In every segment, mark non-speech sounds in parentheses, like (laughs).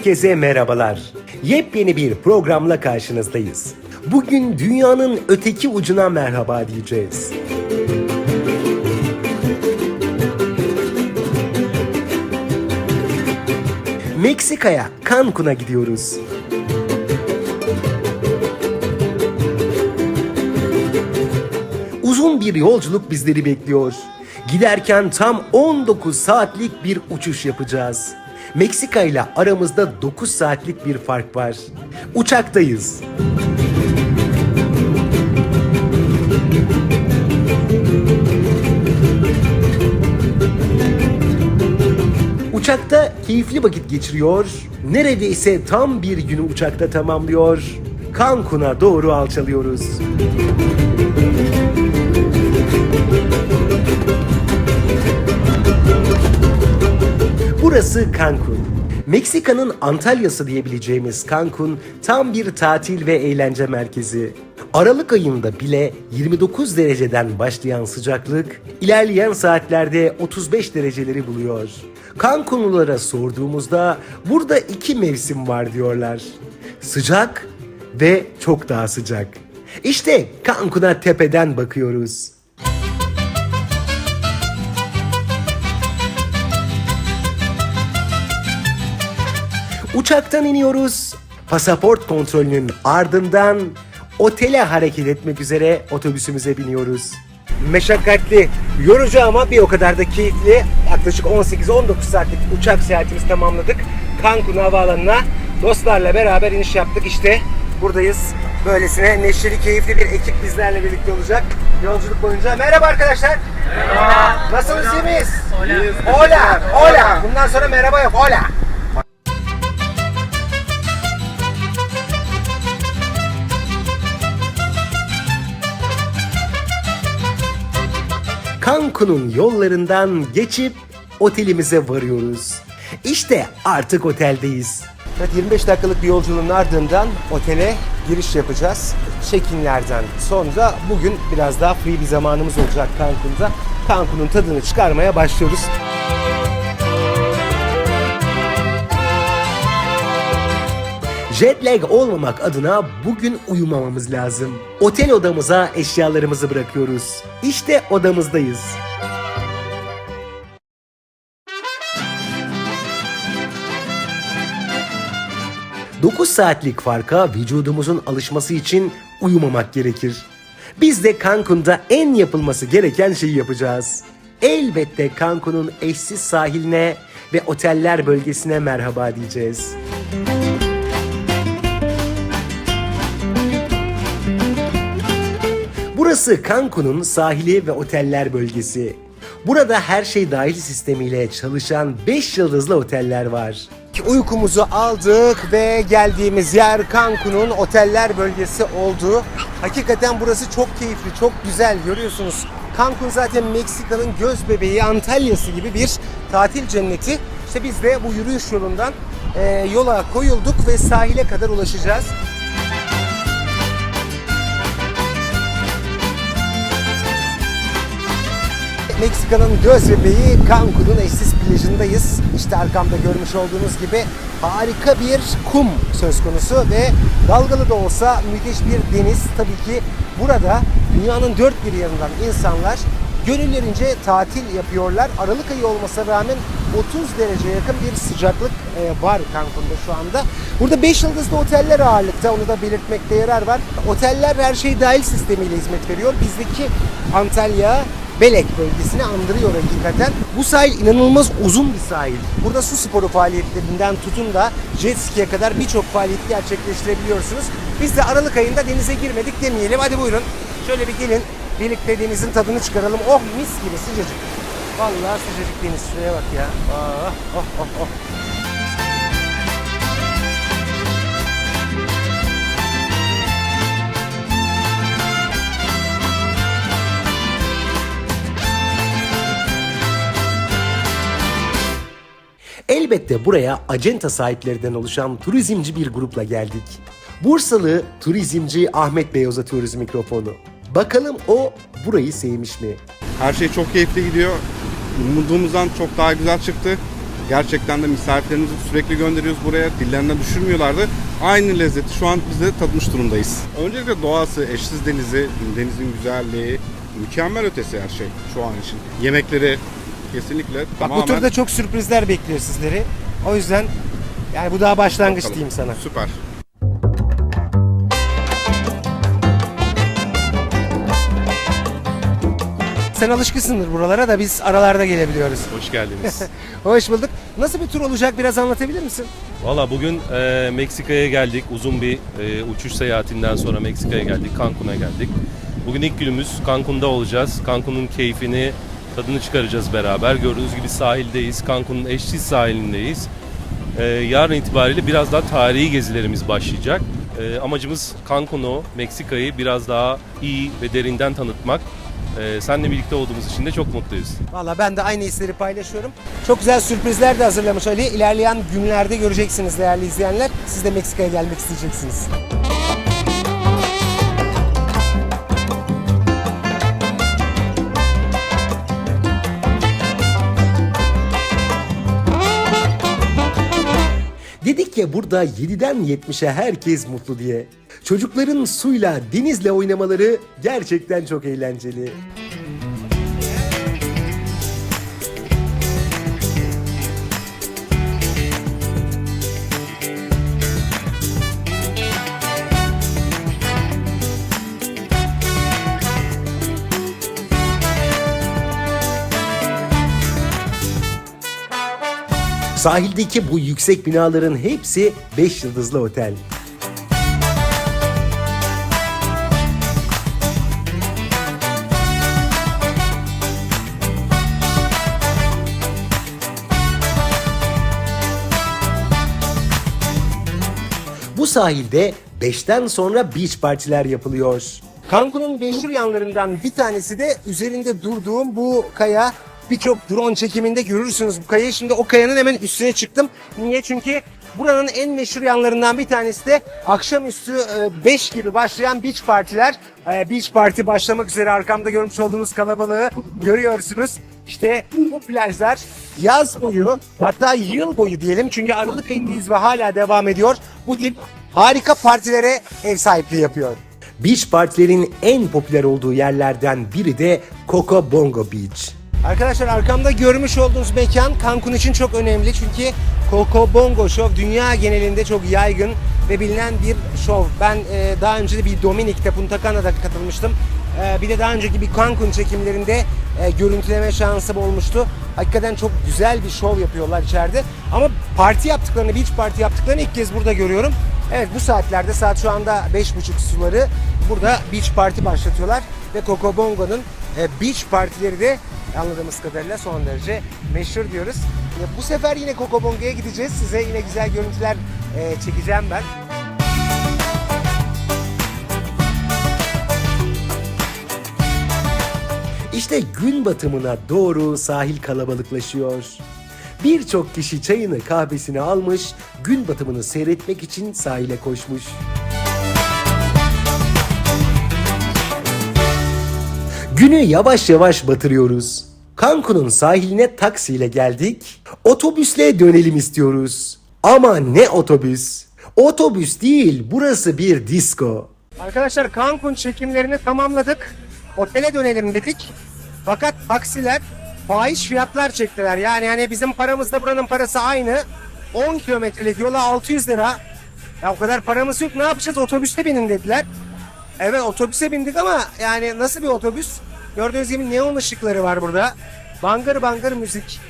Herkese merhabalar. Yepyeni bir programla karşınızdayız. Bugün dünyanın öteki ucuna merhaba diyeceğiz. Meksika'ya, Cancun'a gidiyoruz. Uzun bir yolculuk bizleri bekliyor. Giderken tam 19 saatlik bir uçuş yapacağız. Meksika ile aramızda 9 saatlik bir fark var. Uçaktayız. Uçakta keyifli vakit geçiriyor. Neredeyse tam bir günü uçakta tamamlıyor. Cancun'a doğru alçalıyoruz. Burası Cancun. Meksika'nın Antalya'sı diyebileceğimiz Cancun tam bir tatil ve eğlence merkezi. Aralık ayında bile 29 dereceden başlayan sıcaklık ilerleyen saatlerde 35 dereceleri buluyor. Cancunlulara sorduğumuzda burada iki mevsim var diyorlar. Sıcak ve çok daha sıcak. İşte Cancun'a tepeden bakıyoruz. Uçaktan iniyoruz. Pasaport kontrolünün ardından otele hareket etmek üzere otobüsümüze biniyoruz. Meşakkatli, yorucu ama bir o kadar da keyifli. Yaklaşık 18-19 saatlik uçak seyahatimizi tamamladık. Cancun havaalanına dostlarla beraber iniş yaptık. İşte buradayız. Böylesine neşeli, keyifli bir ekip bizlerle birlikte olacak. Yolculuk boyunca. Merhaba arkadaşlar. Merhaba. Nasılsınız, iyi miyiz? Hola. Hola. Bundan sonra merhaba yok. Hola. Cancun'un yollarından geçip otelimize varıyoruz. İşte artık oteldeyiz. Evet 25 dakikalık bir yolculuğun ardından otele giriş yapacağız. Check-inlerden sonra bugün biraz daha free bir zamanımız olacak Cancun'da. Cancun'un tadını çıkarmaya başlıyoruz. Jet lag olmamak adına bugün uyumamamız lazım. Otel odamıza eşyalarımızı bırakıyoruz. İşte odamızdayız. Dokuz saatlik farka vücudumuzun alışması için uyumamak gerekir. Biz de Cancun'da en yapılması gereken şeyi yapacağız. Elbette Cancun'un eşsiz sahiline ve oteller bölgesine merhaba diyeceğiz. Burası Cancun'un sahili ve oteller bölgesi. Burada her şey dahil sistemiyle çalışan 5 yıldızlı oteller var. Uykumuzu aldık ve geldiğimiz yer Cancun'un oteller bölgesi oldu. Hakikaten burası çok keyifli, çok güzel görüyorsunuz. Cancun zaten Meksika'nın göz bebeği Antalya'sı gibi bir tatil cenneti. İşte biz de bu yürüyüş yolundan e, yola koyulduk ve sahile kadar ulaşacağız. Meksika'nın göz bebeği Cancun'un eşsiz plajındayız. İşte arkamda görmüş olduğunuz gibi harika bir kum söz konusu ve dalgalı da olsa müthiş bir deniz. Tabii ki burada dünyanın dört bir yanından insanlar gönüllerince tatil yapıyorlar. Aralık ayı olmasına rağmen 30 dereceye yakın bir sıcaklık e, var Cancun'da şu anda. Burada 5 yıldızlı oteller ağırlıkta onu da belirtmekte yarar var. Oteller her şey dahil sistemiyle hizmet veriyor. Bizdeki Antalya, Belek bölgesini andırıyor hakikaten. Bu sahil inanılmaz uzun bir sahil. Burada su sporu faaliyetlerinden tutun da jet ski'ye kadar birçok faaliyeti gerçekleştirebiliyorsunuz. Biz de Aralık ayında denize girmedik demeyelim. Hadi buyurun. Şöyle bir gelin. Birlikte denizin tadını çıkaralım. Oh mis gibi sıcacık. Vallahi sıcacık deniz. Şuraya bak ya. Oh, oh, oh. Elbette buraya acenta sahiplerinden oluşan turizmci bir grupla geldik. Bursalı turizmci Ahmet Bey'e uzatıyoruz mikrofonu. Bakalım o burayı sevmiş mi? Her şey çok keyifli gidiyor. Umduğumuzdan çok daha güzel çıktı. Gerçekten de misafirlerimizi sürekli gönderiyoruz buraya. Dillerinden düşürmüyorlardı. Aynı lezzeti şu an biz de tadmış durumdayız. Öncelikle doğası, eşsiz denizi, denizin güzelliği, mükemmel ötesi her şey şu an için. Yemekleri kesinlikle Bak tamamen... bu turda çok sürprizler bekliyor sizleri. O yüzden yani bu daha başlangıç Bakalım. diyeyim sana. Süper. Sen alışkısındır buralara da biz aralarda gelebiliyoruz. Hoş geldiniz. (laughs) Hoş bulduk. Nasıl bir tur olacak biraz anlatabilir misin? Valla bugün e, Meksika'ya geldik. Uzun bir e, uçuş seyahatinden sonra Meksika'ya geldik. Cancun'a geldik. Bugün ilk günümüz Cancun'da olacağız. Cancun'un keyfini, tadını çıkaracağız beraber. Gördüğünüz gibi sahildeyiz. Cancun'un eşsiz sahilindeyiz. E, yarın itibariyle biraz daha tarihi gezilerimiz başlayacak. E, amacımız Cancun'u, Meksika'yı biraz daha iyi ve derinden tanıtmak. E, seninle birlikte olduğumuz için de çok mutluyuz. Valla ben de aynı hisleri paylaşıyorum. Çok güzel sürprizler de hazırlamış Ali. İlerleyen günlerde göreceksiniz değerli izleyenler. Siz de Meksika'ya gelmek isteyeceksiniz. Dedik burada 7'den 70'e herkes mutlu diye. Çocukların suyla, denizle oynamaları gerçekten çok eğlenceli. Sahildeki bu yüksek binaların hepsi 5 yıldızlı otel. Bu sahilde 5'ten sonra beach partiler yapılıyor. Cancun'un meşhur yanlarından bir tanesi de üzerinde durduğum bu kaya. Birçok drone çekiminde görürsünüz bu kayayı. Şimdi o kayanın hemen üstüne çıktım. Niye? Çünkü buranın en meşhur yanlarından bir tanesi de akşamüstü 5 gibi başlayan beach partiler. E, Beach party başlamak üzere arkamda görmüş olduğunuz kalabalığı görüyorsunuz. İşte bu plajlar yaz boyu hatta yıl boyu diyelim çünkü Aralık ayındayız ve hala devam ediyor. Bu tip harika partilere ev sahipliği yapıyor. Beach partilerin en popüler olduğu yerlerden biri de Coco Bongo Beach. Arkadaşlar arkamda görmüş olduğunuz mekan Cancun için çok önemli çünkü Coco Bongo Show dünya genelinde çok yaygın ve bilinen bir şov. Ben e, daha önce de bir Dominic'te Punta Cana'da katılmıştım. E, bir de daha önceki bir Cancun çekimlerinde e, görüntüleme şansım olmuştu. Hakikaten çok güzel bir şov yapıyorlar içeride. Ama parti yaptıklarını, beach party yaptıklarını ilk kez burada görüyorum. Evet bu saatlerde saat şu anda 5.30 suları burada beach party başlatıyorlar ve Coco Bongo'nun beach partileri de anladığımız kadarıyla son derece meşhur diyoruz. E, bu sefer yine Coco Bongo'ya gideceğiz. Size yine güzel görüntüler e, çekeceğim ben. İşte gün batımına doğru sahil kalabalıklaşıyor. Birçok kişi çayını kahvesini almış, gün batımını seyretmek için sahile koşmuş. Günü yavaş yavaş batırıyoruz. Cancun'un sahiline taksiyle geldik. Otobüsle dönelim istiyoruz. Ama ne otobüs? Otobüs değil, burası bir disco. Arkadaşlar Cancun çekimlerini tamamladık. Otele dönelim dedik. Fakat taksiler fahiş fiyatlar çektiler. Yani hani bizim paramızla buranın parası aynı. 10 kilometrelik yola 600 lira. Ya o kadar paramız yok ne yapacağız otobüste binin dediler. Evet otobüse bindik ama yani nasıl bir otobüs? Gördüğünüz gibi neon ışıkları var burada. Bangır bangır müzik.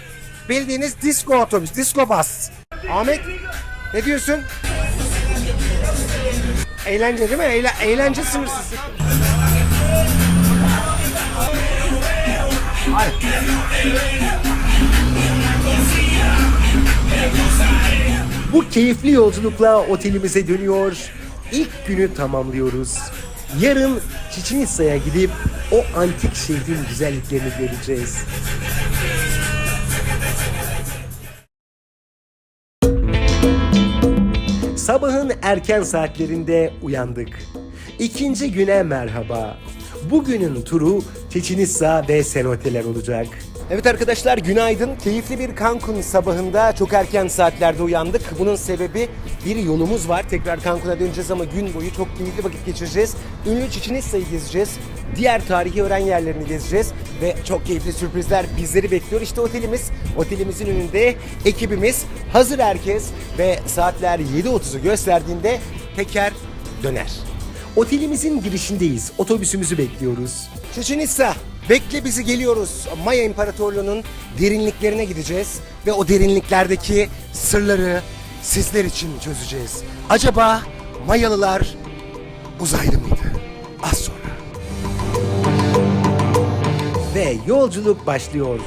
Bildiğiniz disco otobüs, disco bas. Ahmet ne diyorsun? Eğlence değil mi? Eğle- eğlence sınırsız. Bu keyifli yolculukla otelimize dönüyor. İlk günü tamamlıyoruz. Yarın Çiçin İtsa'ya gidip o antik şehrin güzelliklerini göreceğiz. Sabahın erken saatlerinde uyandık. İkinci güne merhaba. Bugünün turu Çeçenitsa ve Senoteler olacak. Evet arkadaşlar günaydın. Keyifli bir Cancun sabahında çok erken saatlerde uyandık. Bunun sebebi bir yolumuz var. Tekrar Cancun'a döneceğiz ama gün boyu çok keyifli vakit geçireceğiz. Ünlü Itza'yı gezeceğiz. Diğer tarihi öğren yerlerini gezeceğiz. Ve çok keyifli sürprizler bizleri bekliyor. İşte otelimiz. Otelimizin önünde ekibimiz. Hazır herkes ve saatler 7.30'u gösterdiğinde teker döner. Otelimizin girişindeyiz. Otobüsümüzü bekliyoruz. Itza, bekle bizi geliyoruz. Maya İmparatorluğu'nun derinliklerine gideceğiz. Ve o derinliklerdeki sırları sizler için çözeceğiz. Acaba Mayalılar uzaylı mıydı? Az sonra. Ve yolculuk başlıyor.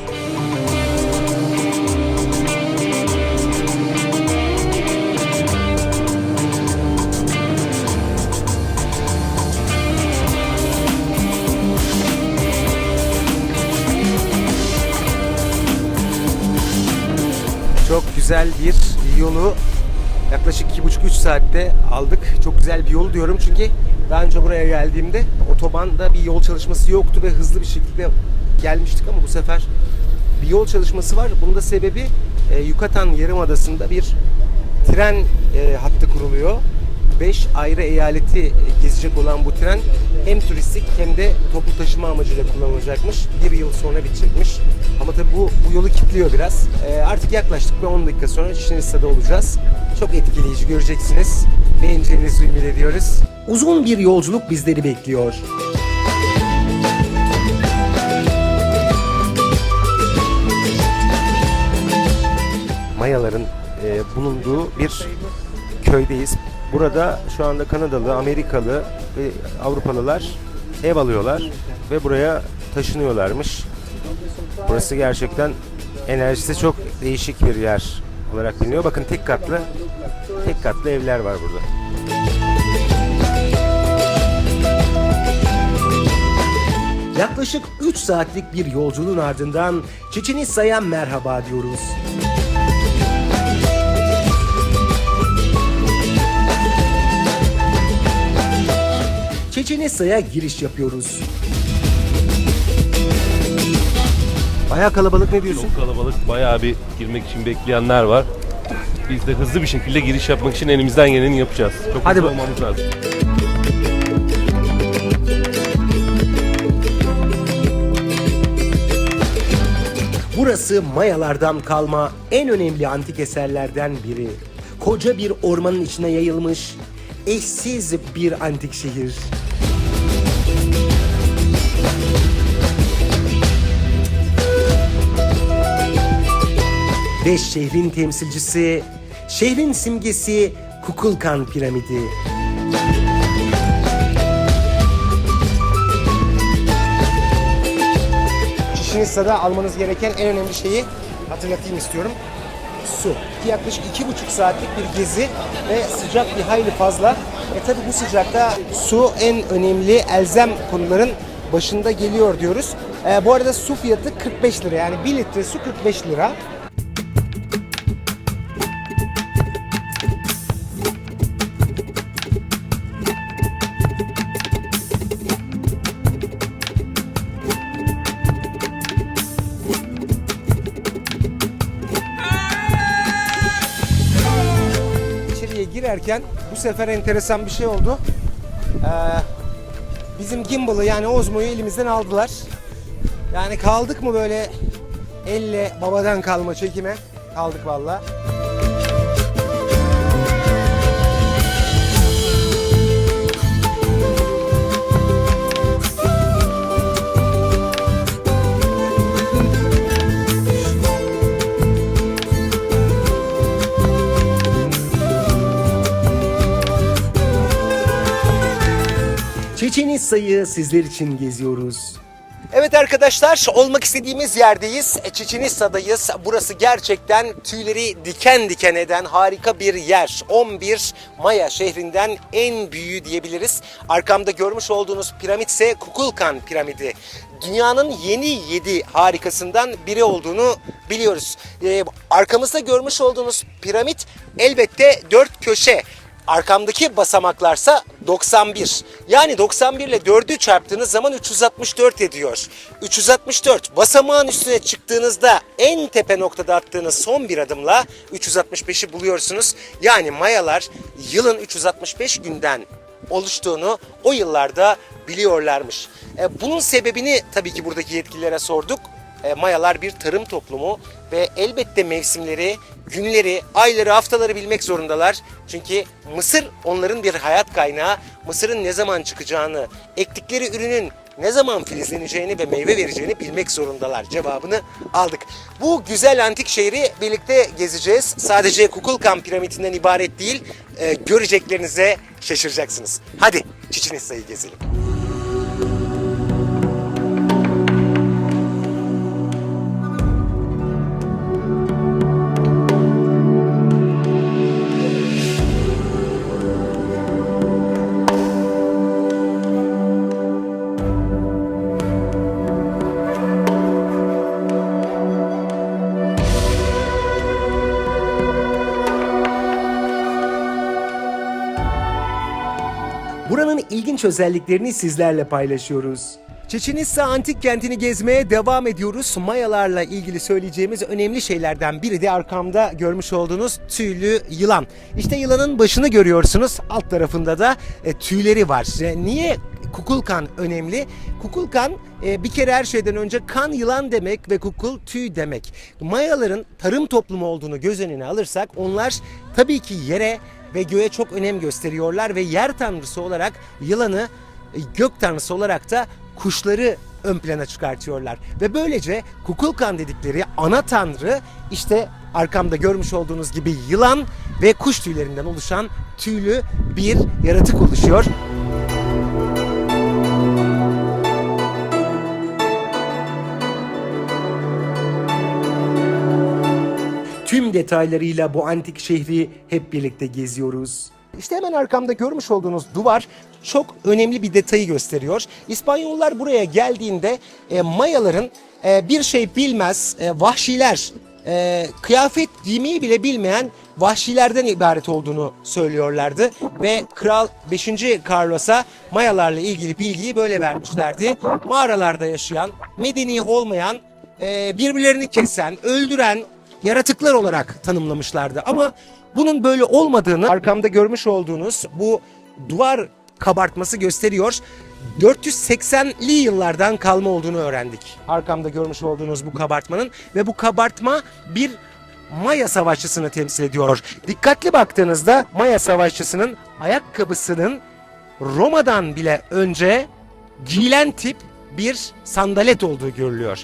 Çok güzel bir yolu yaklaşık 2,5-3 saatte aldık. Çok güzel bir yol diyorum çünkü daha önce buraya geldiğimde otobanda bir yol çalışması yoktu ve hızlı bir şekilde gelmiştik ama bu sefer bir yol çalışması var. Bunun da sebebi e, Yucatan Yarımadası'nda bir tren e, hattı kuruluyor. 5 ayrı eyaleti e, gezecek olan bu tren hem turistik hem de toplu taşıma amacıyla kullanılacakmış. Bir yıl sonra bitecekmiş. Ama tabii bu, bu yolu kilitliyor biraz. E, artık yaklaştık ve 10 dakika sonra Şişlinisa'da olacağız. Çok etkileyici göreceksiniz. Beğeneceğinizi ümit ediyoruz. Uzun bir yolculuk bizleri bekliyor. Mayaların e, bulunduğu bir köydeyiz. Burada şu anda Kanadalı, Amerikalı ve Avrupalılar ev alıyorlar ve buraya taşınıyorlarmış. Burası gerçekten enerjisi çok değişik bir yer olarak biliniyor. Bakın tek katlı tek katlı evler var burada. Yaklaşık 3 saatlik bir yolculuğun ardından Itza'ya merhaba diyoruz. Itza'ya giriş yapıyoruz. Bayağı kalabalık ne diyorsun? Çok kalabalık. Bayağı bir girmek için bekleyenler var. Biz de hızlı bir şekilde giriş yapmak için elimizden geleni yapacağız. Çok Hadi hızlı bak- olmamız lazım. Burası Mayalardan kalma en önemli antik eserlerden biri. Koca bir ormanın içine yayılmış eşsiz bir antik şehir. Ve şehrin temsilcisi, şehrin simgesi Kukulkan Piramidi. Şişinista'da almanız gereken en önemli şeyi hatırlatayım istiyorum. Su. Yaklaşık iki buçuk saatlik bir gezi ve sıcak bir hayli fazla. E tabi bu sıcakta su en önemli elzem konuların başında geliyor diyoruz. E, bu arada su fiyatı 45 lira yani 1 litre su 45 lira. Sefer enteresan bir şey oldu. Ee, bizim gimbal'ı yani Osmo'yu elimizden aldılar. Yani kaldık mı böyle elle babadan kalma çekime? Kaldık valla. Çeçen İtsa'yı sizler için geziyoruz. Evet arkadaşlar olmak istediğimiz yerdeyiz. E, Çeçen İtsa'dayız. Burası gerçekten tüyleri diken diken eden harika bir yer. 11 Maya şehrinden en büyüğü diyebiliriz. Arkamda görmüş olduğunuz piramit ise Kukulkan piramidi. Dünyanın yeni 7 harikasından biri olduğunu biliyoruz. E, arkamızda görmüş olduğunuz piramit elbette dört köşe Arkamdaki basamaklarsa 91. Yani 91 ile 4'ü çarptığınız zaman 364 ediyor. 364 basamağın üstüne çıktığınızda en tepe noktada attığınız son bir adımla 365'i buluyorsunuz. Yani mayalar yılın 365 günden oluştuğunu o yıllarda biliyorlarmış. E, bunun sebebini tabii ki buradaki yetkililere sorduk. E, Mayalar bir tarım toplumu ve elbette mevsimleri, günleri, ayları, haftaları bilmek zorundalar. Çünkü mısır onların bir hayat kaynağı. Mısırın ne zaman çıkacağını, ektikleri ürünün ne zaman filizleneceğini ve meyve vereceğini bilmek zorundalar. Cevabını aldık. Bu güzel antik şehri birlikte gezeceğiz. Sadece Kukulkan piramitinden ibaret değil, e, göreceklerinize şaşıracaksınız. Hadi Çiçin İsa'yı gezelim. İlginç özelliklerini sizlerle paylaşıyoruz. Çeçenissa antik kentini gezmeye devam ediyoruz. Mayalarla ilgili söyleyeceğimiz önemli şeylerden biri de arkamda görmüş olduğunuz tüylü yılan. İşte yılanın başını görüyorsunuz. Alt tarafında da e, tüyleri var. E, niye Kukulkan önemli? Kukulkan e, bir kere her şeyden önce kan yılan demek ve kukul tüy demek. Mayaların tarım toplumu olduğunu göz önüne alırsak onlar tabii ki yere ve göğe çok önem gösteriyorlar ve yer tanrısı olarak yılanı e, gök tanrısı olarak da kuşları ön plana çıkartıyorlar. Ve böylece Kukulkan dedikleri ana tanrı işte arkamda görmüş olduğunuz gibi yılan ve kuş tüylerinden oluşan tüylü bir yaratık oluşuyor. Tüm detaylarıyla bu antik şehri hep birlikte geziyoruz. İşte hemen arkamda görmüş olduğunuz duvar çok önemli bir detayı gösteriyor. İspanyollar buraya geldiğinde e, Mayaların e, bir şey bilmez, e, vahşiler, e, kıyafet giymeyi bile bilmeyen vahşilerden ibaret olduğunu söylüyorlardı. Ve Kral 5. Carlos'a Mayalarla ilgili bilgiyi böyle vermişlerdi. Mağaralarda yaşayan, medeni olmayan, e, birbirlerini kesen, öldüren, yaratıklar olarak tanımlamışlardı. Ama bunun böyle olmadığını arkamda görmüş olduğunuz bu duvar kabartması gösteriyor. 480'li yıllardan kalma olduğunu öğrendik. Arkamda görmüş olduğunuz bu kabartmanın ve bu kabartma bir Maya savaşçısını temsil ediyor. Dikkatli baktığınızda Maya savaşçısının ayakkabısının Roma'dan bile önce giyilen tip bir sandalet olduğu görülüyor.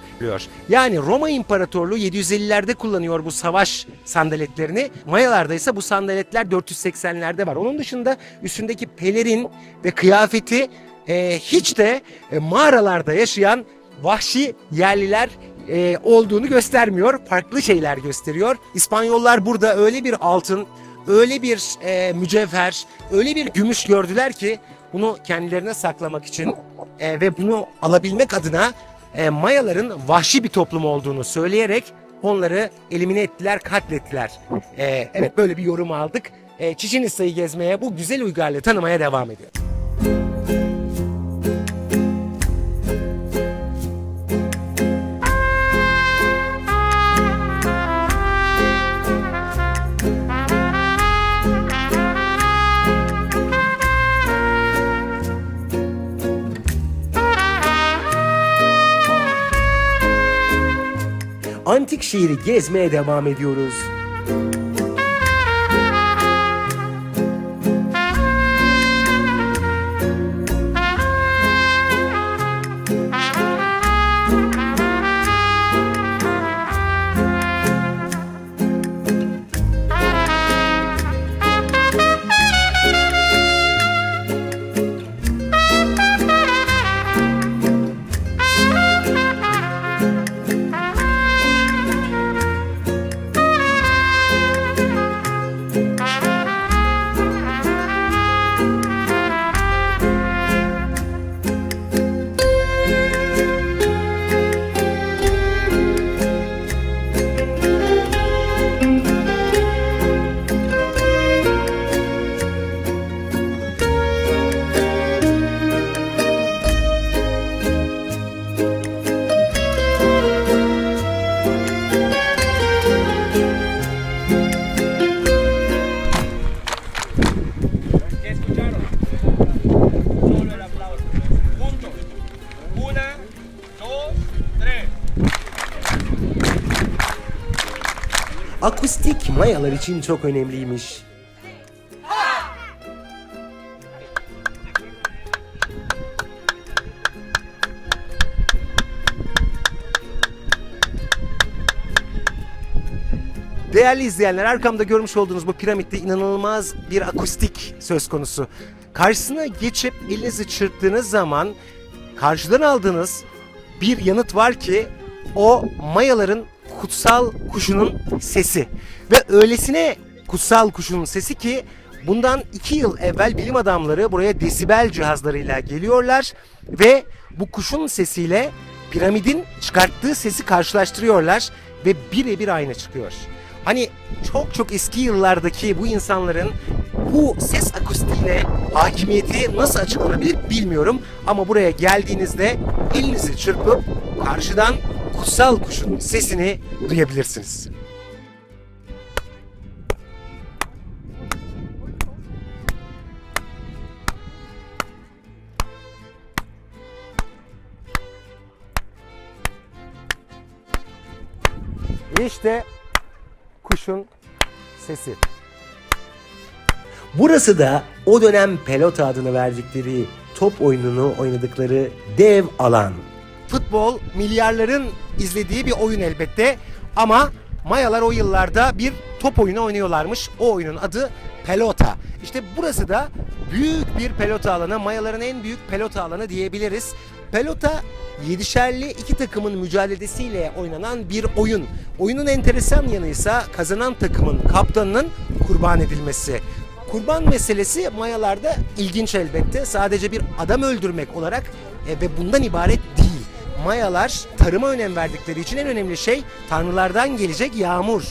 Yani Roma İmparatorluğu 750'lerde kullanıyor bu savaş sandaletlerini. Mayalarda ise bu sandaletler 480'lerde var. Onun dışında üstündeki pelerin ve kıyafeti e, hiç de e, mağaralarda yaşayan vahşi yerliler e, olduğunu göstermiyor. Farklı şeyler gösteriyor. İspanyollar burada öyle bir altın, öyle bir e, mücevher, öyle bir gümüş gördüler ki bunu kendilerine saklamak için e, ve bunu alabilmek adına e, Mayaların vahşi bir toplum olduğunu söyleyerek onları elimine ettiler, katlettiler. E, evet böyle bir yorum aldık. E, Çiçin gezmeye, bu güzel uygarlığı tanımaya devam ediyor. Antik şehri gezmeye devam ediyoruz. Akustik mayalar için çok önemliymiş. Değerli izleyenler arkamda görmüş olduğunuz bu piramitte inanılmaz bir akustik söz konusu. Karşısına geçip elinizi çırptığınız zaman karşıdan aldığınız bir yanıt var ki o Mayaların kutsal kuşunun sesi. Ve öylesine kutsal kuşunun sesi ki bundan iki yıl evvel bilim adamları buraya desibel cihazlarıyla geliyorlar ve bu kuşun sesiyle piramidin çıkarttığı sesi karşılaştırıyorlar ve birebir aynı çıkıyor. Hani çok çok eski yıllardaki bu insanların bu ses akustiğine hakimiyeti nasıl açıklanabilir bilmiyorum. Ama buraya geldiğinizde elinizi çırpıp karşıdan kutsal kuşun sesini duyabilirsiniz. İşte kuşun sesi. Burası da o dönem pelota adını verdikleri top oyununu oynadıkları dev alan. Futbol milyarların izlediği bir oyun elbette ama Mayalar o yıllarda bir top oyunu oynuyorlarmış. O oyunun adı pelota. İşte burası da büyük bir pelota alanı. Mayaların en büyük pelota alanı diyebiliriz. Pelota yedişerli iki takımın mücadelesiyle oynanan bir oyun. Oyunun enteresan yanı ise kazanan takımın kaptanının kurban edilmesi. Kurban meselesi Mayalarda ilginç elbette. Sadece bir adam öldürmek olarak e, ve bundan ibaret. Mayalar tarıma önem verdikleri için en önemli şey tanrılardan gelecek yağmur,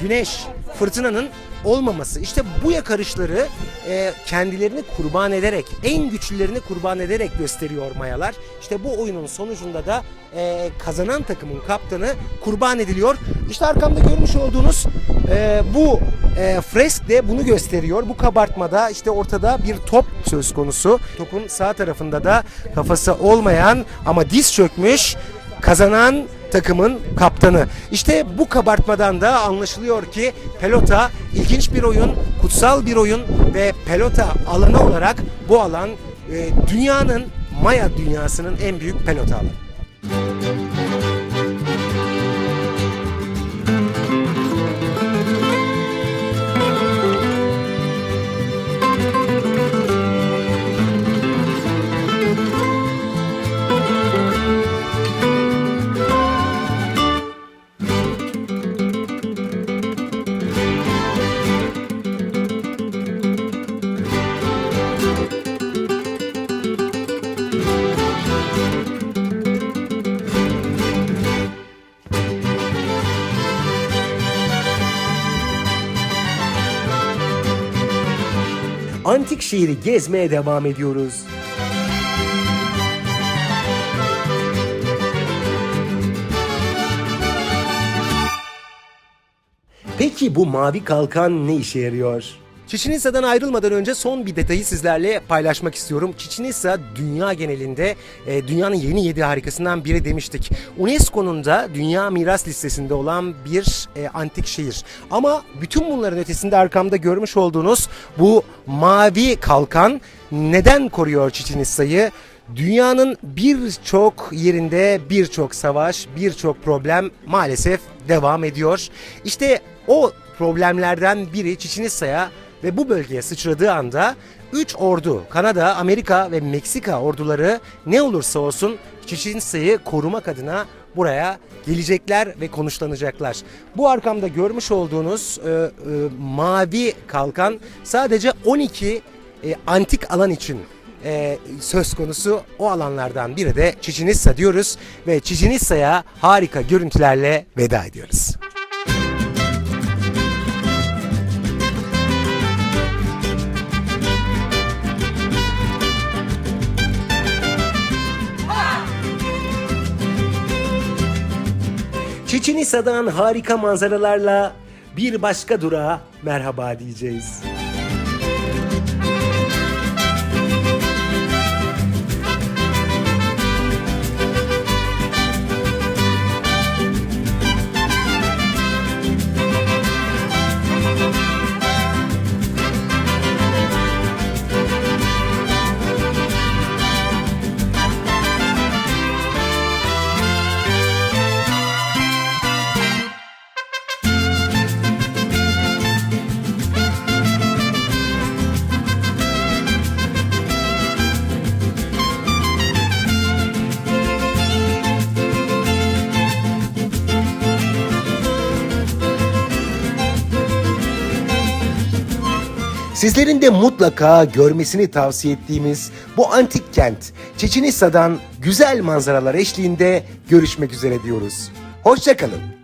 güneş, fırtınanın olmaması. İşte bu yakarışları e, kendilerini kurban ederek, en güçlülerini kurban ederek gösteriyor Mayalar. İşte bu oyunun sonucunda da e, kazanan takımın kaptanı kurban ediliyor. İşte arkamda görmüş olduğunuz e, bu e, fresk de bunu gösteriyor. Bu kabartmada işte ortada bir top söz konusu. Topun sağ tarafında da kafası olmayan ama diz çökmüş kazanan takımın kaptanı. İşte bu kabartmadan da anlaşılıyor ki pelota ilginç bir oyun, kutsal bir oyun ve pelota alanı olarak bu alan e, dünyanın Maya dünyasının en büyük pelota alanı. Antik şehri gezmeye devam ediyoruz. Peki bu mavi kalkan ne işe yarıyor? Chichen Itza'dan ayrılmadan önce son bir detayı sizlerle paylaşmak istiyorum. Itza dünya genelinde e, dünyanın yeni yedi harikasından biri demiştik. UNESCO'nun da dünya miras listesinde olan bir e, antik şehir. Ama bütün bunların ötesinde arkamda görmüş olduğunuz bu mavi kalkan neden koruyor Itza'yı? Dünyanın birçok yerinde birçok savaş, birçok problem maalesef devam ediyor. İşte o problemlerden biri Itza'ya ve bu bölgeye sıçradığı anda 3 ordu, Kanada, Amerika ve Meksika orduları ne olursa olsun Itza'yı korumak adına buraya gelecekler ve konuşlanacaklar. Bu arkamda görmüş olduğunuz e, e, mavi kalkan sadece 12 e, antik alan için e, söz konusu o alanlardan biri de Itza diyoruz ve Itza'ya harika görüntülerle veda ediyoruz. Chichen Itza'dan harika manzaralarla bir başka durağa merhaba diyeceğiz. Sizlerin de mutlaka görmesini tavsiye ettiğimiz bu antik kent Çeçenista'dan güzel manzaralar eşliğinde görüşmek üzere diyoruz. Hoşçakalın.